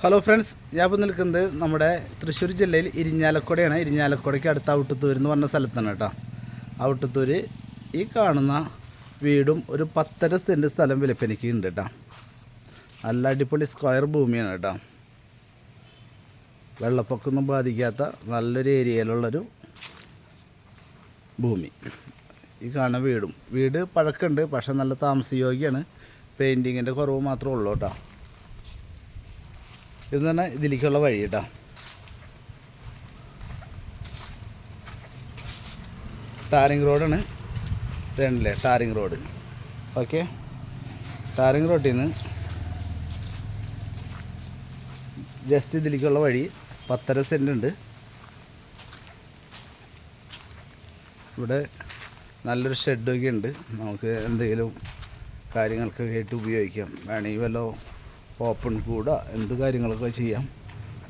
Hello friends ഞാൻ ഇപ്പോൾ നിൽക്കുന്നത് നമ്മുടെ തൃശ്ശൂർ ജില്ലയിൽ ഇരിഞ്ഞാലക്കുടയാണ്. ഇരിഞ്ഞാലക്കുടയ്ക്ക് അടുത്ത ഔട്ടത്തൂർ എന്ന് പറഞ്ഞ സ്ഥലത്താണ് കേട്ടോ. ഔട്ടത്തൂർ ഈ കാണുന്ന വീടും ഒരു പത്തര സെന്റ് സ്ഥലം വിലപ്പനിക്ക് ഉണ്ട് കേട്ടോ. നല്ല അടിപൊളി സ്ക്വയർ ഭൂമിയാണ് കേട്ടോ. വെള്ളപ്പൊക്കമൊന്നും ബാധിക്കാത്ത നല്ലൊരു ഏരിയയിലുള്ളൊരു ഭൂമി. ഈ കാണുന്ന വീടും. വീട് പഴക്കമുണ്ട് പക്ഷെ നല്ല താമസയോഗ്യമാണ്. പെയിന്റിങ്ങിന്റെ കുറവ് മാത്രമേ ഉള്ളൂ കേട്ടോ. ഇത് തന്നെ ഇതിലേക്കുള്ള വഴി കേട്ടോ. ടാറിങ് റോഡാണ്. ഇതല്ലേ ടാറിങ് റോഡ്. ഓക്കെ. ടാറിങ് റോഡിൽ നിന്ന് ജസ്റ്റ് ഇതിലേക്കുള്ള വഴി പത്തര സെന്റ് ഉണ്ട്. ഇവിടെ നല്ലൊരു ഷെഡൊക്കെ ഉണ്ട്. നമുക്ക് എന്തെങ്കിലും കാര്യങ്ങൾക്കൊക്കെ ആയിട്ട് ഉപയോഗിക്കാം. വേണമെങ്കിൽ വല്ല ഓപ്പൺ കൂട എന്ത് കാര്യങ്ങളൊക്കെ ചെയ്യാം.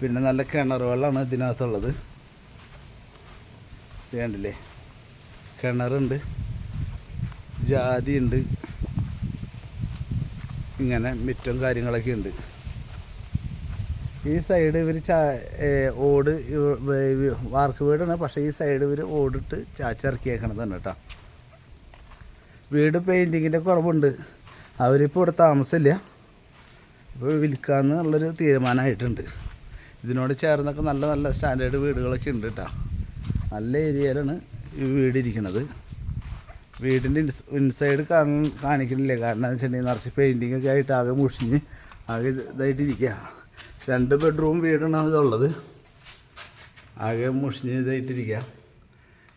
പിന്നെ നല്ല കിണർ വെള്ളമാണ് ഇതിനകത്തുള്ളത്. വേണ്ടില്ലേ കിണറുണ്ട് ജാതി ഉണ്ട് ഇങ്ങനെ മിറ്റും കാര്യങ്ങളൊക്കെ ഉണ്ട്. ഈ സൈഡ് ഇവർ ചാ ഓട് വാർക്ക് വീടാണ് പക്ഷേ ഈ സൈഡ് ഇവർ ഓടിട്ട് ചാച്ചിറക്കിയേക്കണതാണ് കേട്ടോ. വീട് പെയിന്റിങ്ങിന്റെ കുറവുണ്ട്. അവരിപ്പോൾ ഇവിടെ താമസമില്ല. ഇപ്പോൾ വിൽക്കാമെന്നുള്ളൊരു തീരുമാനമായിട്ടുണ്ട് ഇതിനോട് ചേർന്നൊക്കെ നല്ല നല്ല സ്റ്റാൻഡേർഡ് വീടുകളൊക്കെ ഉണ്ട് കേട്ടോ നല്ല ഏരിയയിലാണ് ഈ വീട് ഇരിക്കുന്നത് വീടിന്റെ ഇൻസ് ഇൻസൈഡ് കാണ- കാണിക്കണില്ല? കാരണം എന്ന് വെച്ചിട്ടുണ്ടെങ്കിൽ നിറച്ച് പെയിന്റിങ് ഒക്കെ ആയിട്ട് ആകെ മുഷിഞ്ഞ് ആകെ ഇത് ഇതായിട്ടിരിക്കുക രണ്ട് ബെഡ്റൂം വീടാണ് ഇതുള്ളത് ആകെ മുഷിഞ്ഞ് ഇതായിട്ടിരിക്കുക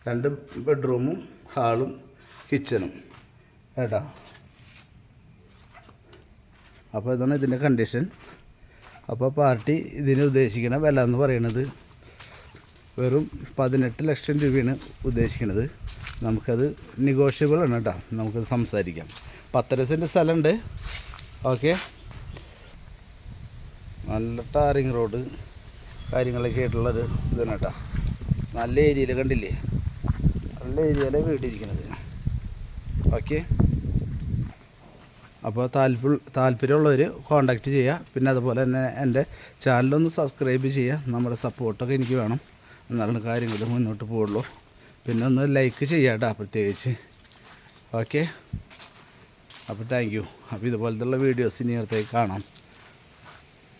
രണ്ട് ബെഡ്റൂമും ഹാളും കിച്ചണും കേട്ടോ? അപ്പോൾ ഇതാണ് ഇതിന്റെ കണ്ടീഷൻ അപ്പോൾ പാർട്ടി ഇതിന് ഉദ്ദേശിക്കുന്ന വില എന്ന് പറയുന്നത് വെറും പതിനെട്ട് ലക്ഷം രൂപയാണ് ഉദ്ദേശിക്കുന്നത് നമുക്കത് നെഗോഷ്യബിൾ ആണ് കേട്ടോ. നമുക്കത് സംസാരിക്കാം. പത്തര സെന്റ് സ്ഥലമുണ്ട്. ഓക്കെ. നല്ല ടാറിങ് റോഡ് കാര്യങ്ങളൊക്കെ ആയിട്ടുള്ളൊരു ഇതാണ് കേട്ടോ. നല്ല ഏരിയയിൽ കണ്ടില്ലേ? നല്ല ഏരിയയിലാണ് വീട്ടിരിക്കുന്നത് ഓക്കെ. അപ്പോൾ താല്പ താല്പര്യമുള്ളവർ കോണ്ടാക്റ്റ് ചെയ്യുക. പിന്നെ അതുപോലെ തന്നെ എന്റെ ചാനലൊന്ന് സബ്സ്ക്രൈബ് ചെയ്യുക. നമ്മുടെ സപ്പോർട്ടൊക്കെ എനിക്ക് വേണം. എന്നാലാണ് കാര്യങ്ങൾ മുന്നോട്ട് പോകുള്ളൂ പിന്നെ ഒന്ന് ലൈക്ക് ചെയ്യുക കേട്ടോ പ്രത്യേകിച്ച്. ഓക്കെ അപ്പോൾ താങ്ക് യു അപ്പോൾ ഇതുപോലത്തുള്ള വീഡിയോസ് ഇനി അടുത്തേക്ക് കാണാം.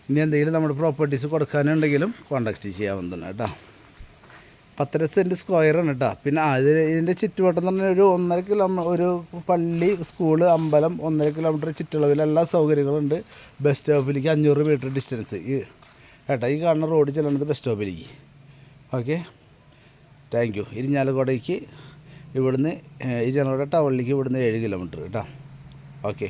ഇനി എന്തെങ്കിലും നമ്മുടെ പ്രോപ്പർട്ടീസ് കൊടുക്കാനുണ്ടെങ്കിലും കോണ്ടാക്ട് ചെയ്യാവുന്നതാണ് കേട്ടോ പത്തര സെന്റ് സ്ക്വയറാണ് കേട്ടോ പിന്നെ അത് ഇതിന്റെ ചുറ്റുവട്ടം എന്ന് പറഞ്ഞാൽ ഒരു ഒന്നര കിലോമീറ്റർ ഒരു പള്ളി സ്കൂൾ അമ്പലം ഒന്നര കിലോമീറ്റർ ചുറ്റളവിൽ എല്ലാ സൗകര്യങ്ങളുണ്ട്. ബസ് സ്റ്റോപ്പിലേക്ക് അഞ്ഞൂറ് മീറ്റർ ഡിസ്റ്റൻസ് ഈ കേട്ടോ ഈ കാണുന്ന റോഡ് ചെല്ലുന്നത് ബസ് സ്റ്റോപ്പിലേക്ക് ഓക്കെ താങ്ക് യു ഇരിഞ്ഞാലക്കുടയ്ക്ക് ഇവിടുന്ന് ഇരിഞ്ഞാലക്കുട ടൗണിലേക്ക് ഇവിടുന്ന് ഏഴ് കിലോമീറ്റർ കേട്ടോ ഓക്കെ